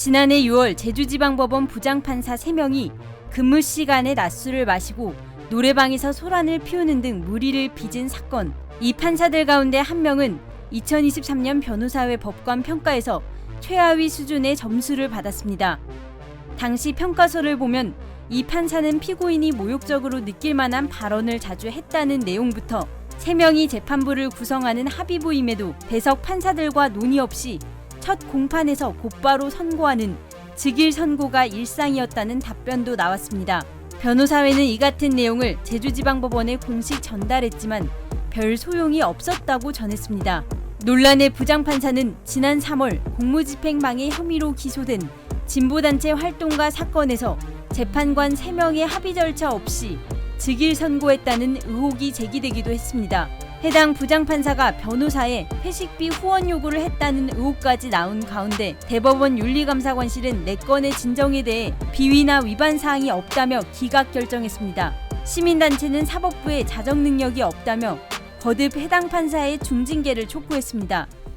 지난해 6월 제주지방법원 부장판사 3명이 근무 시간에 낮술을 마시고 노래방에서 소란을 피우는 등 무리를 빚은 사건. 이 판사들 가운데 한 명은 2023년 변호사회 법관 평가에서 최하위 수준의 점수를 받았습니다. 당시 평가서를 보면 이 판사는 피고인이 모욕적으로 느낄 만한 발언을 자주 했다는 내용부터 세 명이 재판부를 구성하는 합의부임에도 배석 판사들과 논의 없이 첫 공판에서 곧바로 선고하는 즉일 선고가 일상이었다는 답변도 나왔습니다. 변호사회는 이 같은 내용을 제주지방법원에 공식 전달했지만 별 소용이 없었다고 전했습니다. 논란의 부장판사는 지난 3월 공무집행방해 혐의로 기소된 진보단체 활동가 사건에서 재판관 3명의 합의 절차 없이 즉일 선고했다는 의혹이 제기되기도 했습니다. 해당 부장판사가 변호사에 회식비 후원 요구를 했다는 의혹까지 나온 가운데 대법원 윤리감사관실은 4건의 진정에 대해 비위나 위반 사항이 없다며 기각 결정했습니다. 시민단체는 사법부에 자정 능력이 없다며 거듭 해당 판사의 중징계를 촉구했습니다.